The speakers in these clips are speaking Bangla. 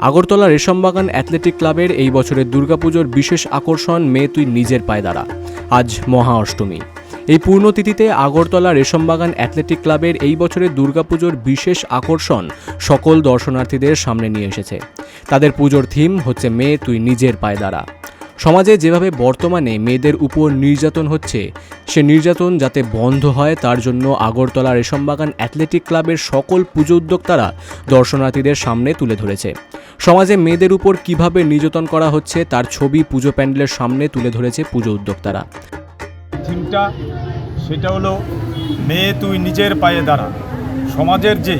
আগরতলা রেশমবাগান অ্যাথলেটিক ক্লাবের এই বছরের দুর্গাপুজোর বিশেষ আকর্ষণ মেয়ে তুই নিজের পায়ে দাঁড়া। আজ মহা অষ্টমী। এই পূর্ণতিথিতে আগরতলা রেশমবাগান অ্যাথলেটিক ক্লাবের এই বছরের দুর্গাপুজোর বিশেষ আকর্ষণ সকল দর্শনার্থীদের সামনে নিয়ে এসেছে। তাদের পুজোর থিম হচ্ছে মেয়ে তুই নিজের পায়ে দাঁড়া। সমাজে যেভাবে বর্তমানে মেয়েদের উপর নির্যাতন হচ্ছে, সে নির্যাতন যাতে বন্ধ হয় তার জন্য আগরতলা রেশমবাগান অ্যাথলেটিক ক্লাবের সকল পুজো উদ্যোক্তারা দর্শনার্থীদের সামনে তুলে ধরেছে। সমাজে মেয়েদের উপর কীভাবে নির্যাতন করা হচ্ছে তার ছবি পুজো প্যান্ডেলের সামনে তুলে ধরেছে পুজো উদ্যোক্তারা। থিমটা সেটা হলো মেয়ে তুই নিজের পায়ে দাঁড়া। সমাজের যে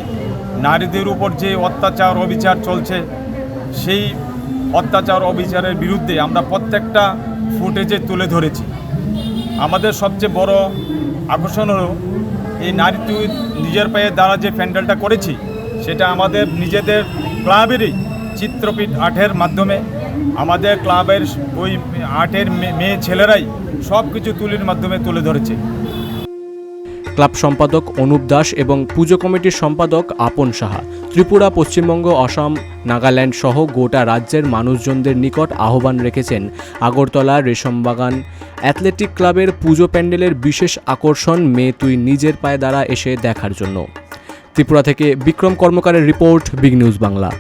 নারীদের উপর যে অত্যাচার, অবিচার চলছে, সেই অত্যাচার অবিচারের বিরুদ্ধে আমরা প্রত্যেকটা ফুটেজে তুলে ধরেছি। আমাদের সবচেয়ে বড় আকর্ষণ হলো, এই নারী তুই নিজের পায়ে দ্বারা যে প্যান্ডেলটা করেছি, সেটা আমাদের নিজেদের ক্লাবেরই চিত্রপীঠ আর্টের মাধ্যমে, আমাদের ক্লাবের ওই আর্টের মেয়ে ছেলেরাই সব কিছু তুলির মাধ্যমে তুলে ধরেছে। ক্লাব সম্পাদক অনুপ দাস এবং পুজো কমিটির সম্পাদক আপন সাহা। ত্রিপুরা, পশ্চিমবঙ্গ, অসম, নাগাল্যান্ড সহ গোটা রাজ্যের মানুষজনদের নিকট আহ্বান রেখেছেন আগরতলা রেশমবাগান অ্যাথলেটিক ক্লাবের পুজো প্যান্ডেলের বিশেষ আকর্ষণ মেয়ে তুই নিজের পায়ে দ্বারা এসে দেখার জন্য। ত্রিপুরা থেকে বিক্রম কর্মকারের রিপোর্ট, বিগ নিউজ বাংলা।